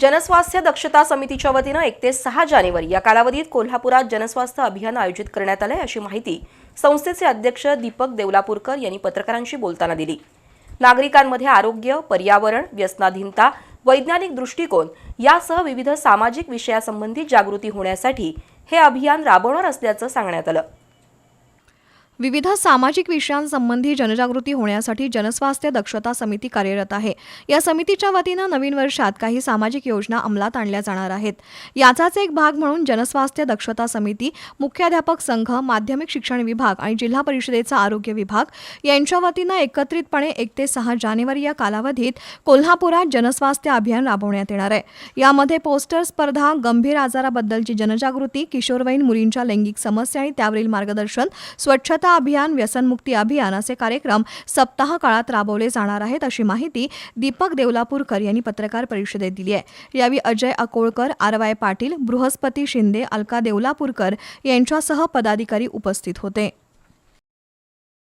जनस्वास्थ्य दक्षता समितीच्या वतीनं एक ते सहा जानेवारी या कालावधीत कोल्हापुरात जनस्वास्थ्य अभियान आयोजित करण्यात आलंय अशी माहिती संस्थेचे अध्यक्ष दीपक देवलापूरकर यांनी पत्रकारांशी बोलताना दिली. नागरिकांमध्ये आरोग्य पर्यावरण व्यसनाधीनता वैज्ञानिक दृष्टिकोन यासह विविध सामाजिक विषयासंबंधी जागृती होण्यासाठी हे अभियान राबवणार असल्याचं सांगण्यात आलं. विविध सामाजिक विषयांसंबंधी जनजागृती होण्यासाठी जनस्वास्थ्य दक्षता समिती कार्यरत आहे. या समितीच्या वतीनं नवीन वर्षात काही सामाजिक योजना अंमलात आणल्या जाणार आहेत. याचाच एक भाग म्हणून जनस्वास्थ्य दक्षता समिती मुख्याध्यापक संघ माध्यमिक शिक्षण विभाग आणि जिल्हा परिषदेचा आरोग्य विभाग यांच्या वतीनं एकत्रितपणे एक ते सहा जानेवारी या कालावधीत कोल्हापुरात जनस्वास्थ्य अभियान राबवण्यात येणार आहे. यामध्ये पोस्टर स्पर्धा गंभीर आजाराबद्दलची जनजागृती किशोरवयीन मुलींच्या लैंगिक समस्या आणि त्यावरील मार्गदर्शन स्वच्छता स्वच्छता अभियान व्यसनमुक्ती अभियान असे कार्यक्रम सप्ताह काळात राबवले जाणार आहेत अशी माहिती दीपक देवलापूरकर यांनी पत्रकार परिषदेत दिली आहे. यावेळी अजय अकोळकर आर वाय पाटील बृहस्पती शिंदे अलका देवलापूरकर यांच्यासह पदाधिकारी उपस्थित होते.